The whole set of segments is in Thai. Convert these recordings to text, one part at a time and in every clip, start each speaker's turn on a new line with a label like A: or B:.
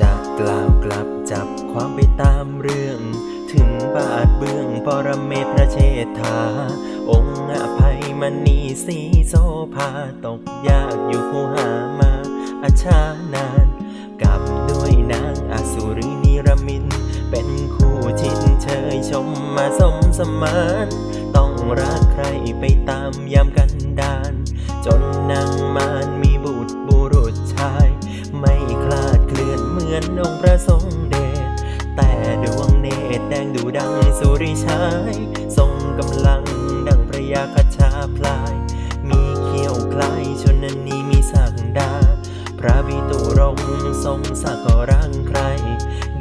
A: จะกล่าวกลับจับความไปตามเรื่อง ถึงบาทเบื้องปรเมศพระเชษฐา องค์อภัยมณีสีโซภาตกยากอยู่คู่หามาอาชานานกับด้วยนางอสุรินิรมิน เป็นคู่ชินเชยชมมาสมสมาน ต้องรักใครไปตามยามกันดาน นเหมือนองค์พระทรงเดชแต่ดวงเนตรแดงดูดังสุริชายทรงกำลังดังพระยาคชาพลาย มีเขี้ยวคล้ายชนนันนีมีสักดา พระบิตุรงทรงสักก็รังใคร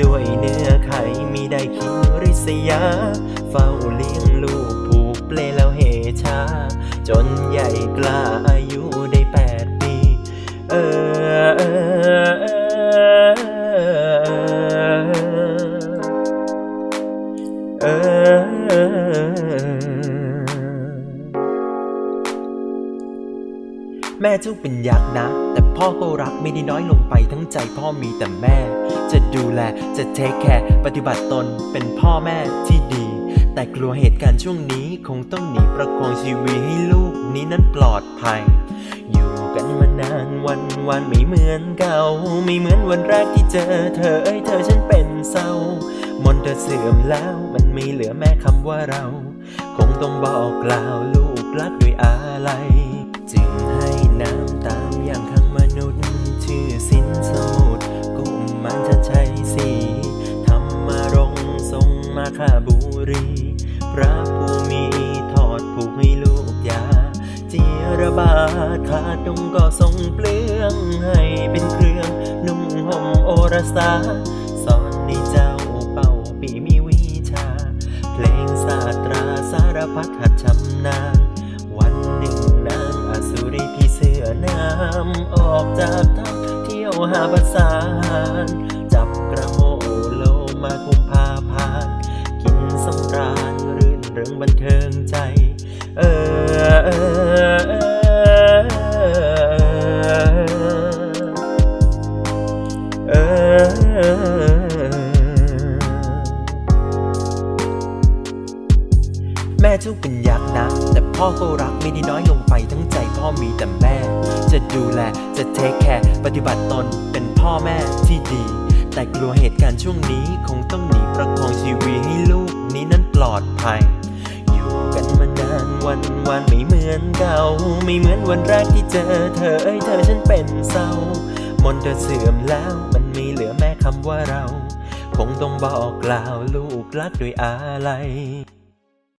A: ด้วยเนื้อไข่มีได้คิริษยา เฝ้าเลี้ยงลูกผูกเปลแล้วเหชา จนใหญ่กล้า ม่เจ้าเป็นยักษ์นะ แต่พ่อก็รักไม่ได้น้อยลงไปทั้งใจพ่อมีแต่แม่ จะดูแลจะเทคแคร์ปฏิบัติตนเป็นพ่อแม่ที่ดี แต่กลัวเหตุการณ์ช่วงนี้คงต้องหนีประคองชีวิตให้ลูกนี้นั้นปลอดภัย อยู่กันมานานวันวันไม่เหมือนเก่า ไม่เหมือนวันแรกที่เจอเธอเอ้ยเธอฉันเป็นเศร้ามนเธอเสื่อมแล้วมันไม่เหลือแม้คำว่าเรา คงต้องบอกกล่าวลูกรักด้วยอะไรจึงให้ น้ำตามอย่างข้างมนุษย์ ชื่อสินสมุดกุมมันจะใช่สีธรรมรงทรงมาค่าบุรี พระผู้มีทอดผูกให้ลูกยา จีรบาทขาดดงก็ทรงเปลืองให้เป็นเครื่องนุ่งห่มโอรสา สอนให้เจ้าเป่าปีมีวิชา เพลงศาสตราสารพัดหัดช หาประสานจับกระโมโลมากุมพาพานกินสำราญรื่นเริงบันเทิง อแม่เจ้าเป็นยักษ์นะ แต่พ่อก็รักไม่ได้น้อยลงไปทั้งใจพ่อมีแต่แม่ จะดูแลจะเทคแคร์ปฏิบัติตนเป็นพ่อแม่ที่ดี แต่กลัวเหตุการณ์ช่วงนี้คงต้องหนีประคองชีวิตให้ลูกนี้นั้นปลอดภัย อยู่กันมานานวันวันไม่เหมือนเก่าไม่เหมือนวันแรกที่เจอเธอเอ้ยเธอฉันเป็นเศร้ามนต์เธอเสื่อมแล้วมันไม่เหลือแม้คำว่าเรา คงต้องบอกกล่าวลูกรักด้วยอะไร